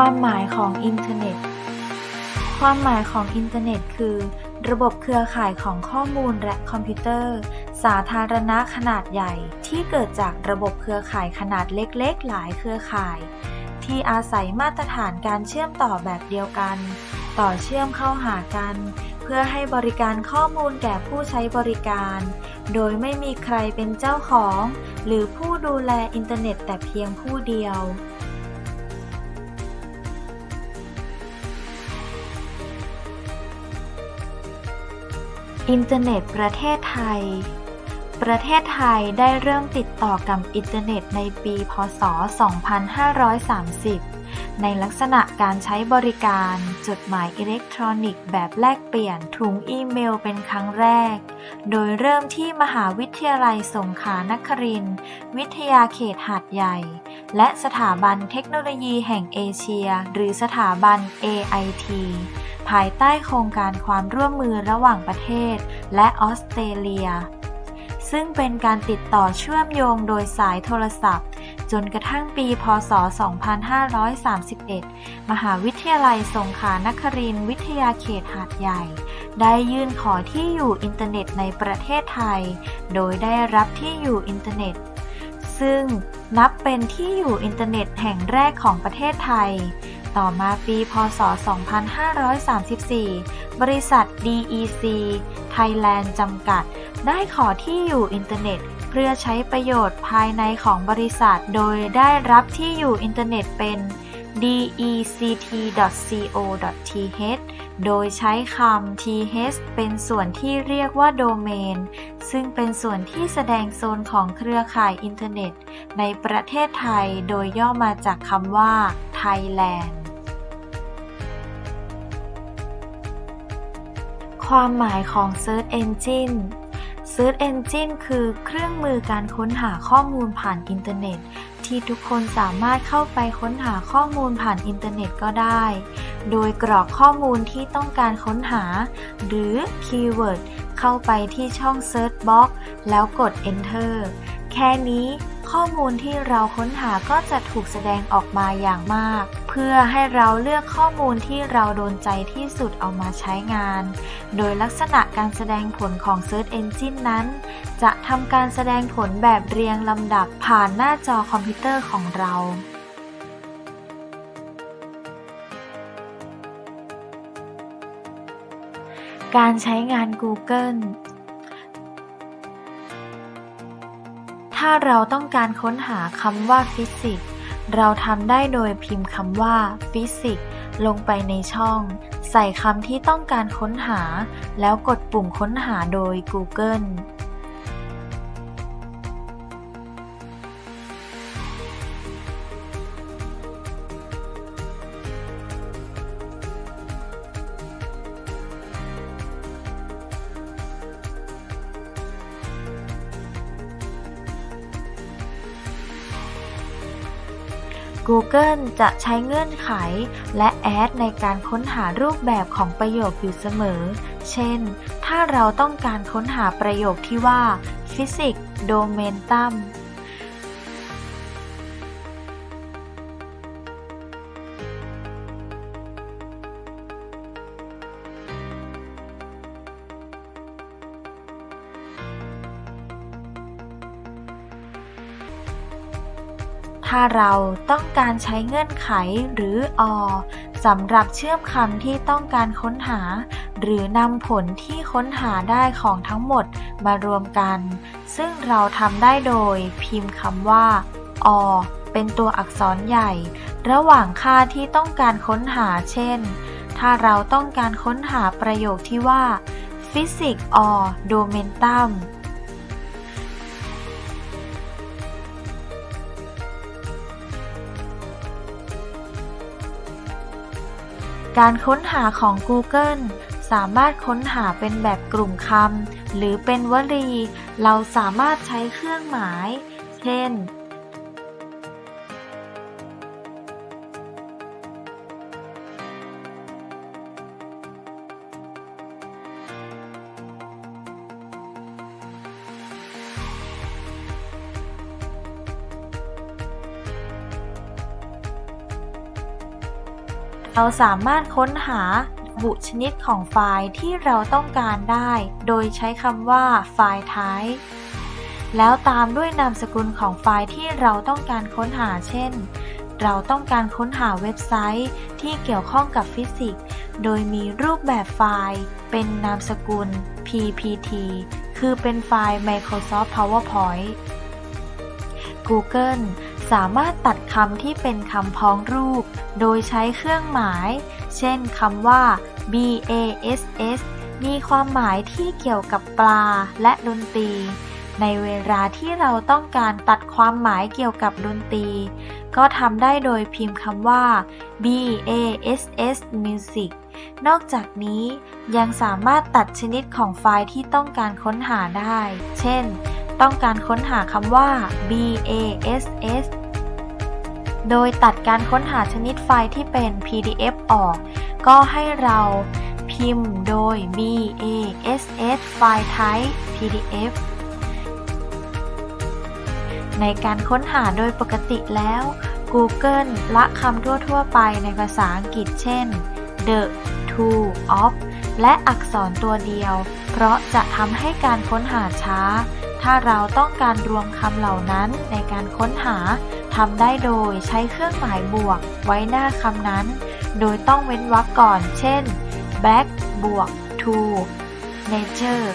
ความหมายของอินเทอร์เน็ต ความหมายของอินเทอร์เน็ต คือ ระบบเครือข่ายของข้อมูลและคอมพิวเตอร์ สาธารณะขนาดใหญ่ ที่เกิดจากระบบเครือข่ายขนาดเล็ก ๆ หลายเครือข่าย ที่อาศัยมาตรฐานการเชื่อมต่อแบบเดียวกัน ต่อเชื่อมเข้าหากัน เพื่อให้บริการข้อมูลแก่ผู้ใช้บริการ โดยไม่มีใครเป็นเจ้าของ หรือผู้ดูแลอินเทอร์เน็ตแต่เพียงผู้เดียว อินเทอร์เน็ตประเทศไทย ประเทศไทยได้เริ่มติดต่อกับอินเทอร์เน็ตในปี พ.ศ.2530 ในลักษณะการใช้บริการจดหมายอิเล็กทรอนิกส์แบบแลกเปลี่ยนถุงอีเมลเป็นครั้งแรก โดยเริ่มที่มหาวิทยาลัยสงขลานครินทร์วิทยาเขตหาดใหญ่ และสถาบันเทคโนโลยีแห่งเอเชีย หรือสถาบัน AIT ภายใต้โครงการความร่วมมือระหว่างประเทศ และออสเตรเลีย ซึ่งเป็นการติดต่อเชื่อมโยงโดยสายโทรศัพท์ จนกระทั่งปี พ.ศ.2531 มหาวิทยาลัยสงขลานครินทร์วิทยาเขตหาดใหญ่ ได้ยื่นขอที่อยู่อินเทอร์เน็ตในประเทศไทย โดยได้รับที่อยู่อินเทอร์เน็ต ซึ่งนับเป็นที่อยู่อินเทอร์เน็ตแห่งแรกของประเทศไทย ต่อมาปีพ.ศ.2534 บริษัท DEC Thailand จำกัด ได้ขอที่อยู่อินเทอร์เน็ต เพื่อใช้ประโยชน์ภายในของบริษัท โดยได้รับที่อยู่อินเทอร์เน็ตเป็น dect.co.th โดยใช้คำ th เป็นส่วนที่เรียกว่าโดเมน ซึ่งเป็นส่วนที่แสดงโซนของเครือข่ายอินเทอร์เน็ต ในประเทศไทยโดยย่อมาจากคำว่า Thailand ความหมายของ Search Engine Search Engine คือเครื่องมือการค้นหาข้อมูลผ่านอินเทอร์เน็ต ที่ทุกคนสามารถเข้าไปค้นหาข้อมูลผ่านอินเทอร์เน็ตก็ได้ โดยกรอกข้อมูลที่ต้องการค้นหา หรือคีย์เวิร์ดเข้าไปที่ช่อง Search Box แล้วกด Enter แค่นี้ข้อมูลที่เราค้นหาก็จะถูกแสดงออกมาอย่างมาก พื่อให้เราเลือกข้อมูลที่เราโดนใจที่สุดเอามาใช้งาน โดยลักษณะการแสดงผลของ Search Engine นั้น จะทำการแสดงผลแบบเรียงลำดับผ่านหน้าจอคอมพิวเตอร์ของเราการใช้งาน Google ถ้าเราต้องการค้นหาคำว่าฟิสิกส์ เราทำได้โดยพิมพ์คำว่าฟิสิกส์ลงไปในช่อง ใส่คำที่ต้องการค้นหา แล้วกดปุ่มค้นหาโดย Google Google จะใช้เงื่อนไขและแอดในการค้นหารูปแบบของประโยคอยู่เสมอ เช่น ถ้าเราต้องการค้นหาประโยคที่ว่า Physics Domentum ถ้าเราต้องการใช้เงื่อนไขหรือ OR สำหรับเชื่อมคำที่ต้องการค้นหา หรือนำผลที่ค้นหาได้ของทั้งหมดมารวมกัน ซึ่งเราทำได้โดยพิมพ์คำว่า OR เป็นตัวอักษรใหญ่ ระหว่างค่าที่ต้องการค้นหา เช่น ถ้าเราต้องการค้นหาประโยคที่ว่า Physics or Momentum การค้นหาของ Google สามารถค้นหาเป็นแบบกลุ่มคำหรือเป็นวลี เราสามารถใช้เครื่องหมาย เช่น เราสามารถค้นหาบุชนิดของไฟล์ที่เราต้องการได้ โดยใช้คำว่าไฟล์ type แล้วตามด้วยนามสกุลของไฟล์ที่เราต้องการค้นหาเช่น เราต้องการค้นหาเว็บไซต์ที่เกี่ยวข้องกับฟิสิกส์ โดยมีรูปแบบไฟล์เป็นนามสกุล ppt คือเป็นไฟล์ Microsoft PowerPoint Google สามารถตัด คำที่เป็นคำพ้องรูป โดยใช้เครื่องหมาย เช่นคำว่า bass มีความหมายที่เกี่ยวกับปลาและดนตรี ในเวลาที่เราต้องการตัดความหมายเกี่ยวกับดนตรี ก็ทำได้โดยพิมพ์คำว่า bass music นอกจากนี้ยังสามารถตัดชนิดของไฟล์ที่ต้องการค้นหาได้ เช่น ต้องการค้นหาคำว่า bass โดยตัดการค้นหาชนิดไฟล์ที่เป็น PDF ออก ก็ให้เราพิมพ์โดย bass ไฟล์ type PDF ในการค้นหาโดยปกติแล้ว Google ละคำทั่ว ๆ ไปในภาษาอังกฤษเช่น the to of และอักษรตัวเดียว เพราะจะทำให้การค้นหาช้า ถ้าเราต้องการรวมคำเหล่านั้นในการค้นหา ทำได้โดยใช้เครื่องหมายบวกไว้หน้าคำนั้น โดยต้องเว้นวรรคก่อน เช่น back บวก to nature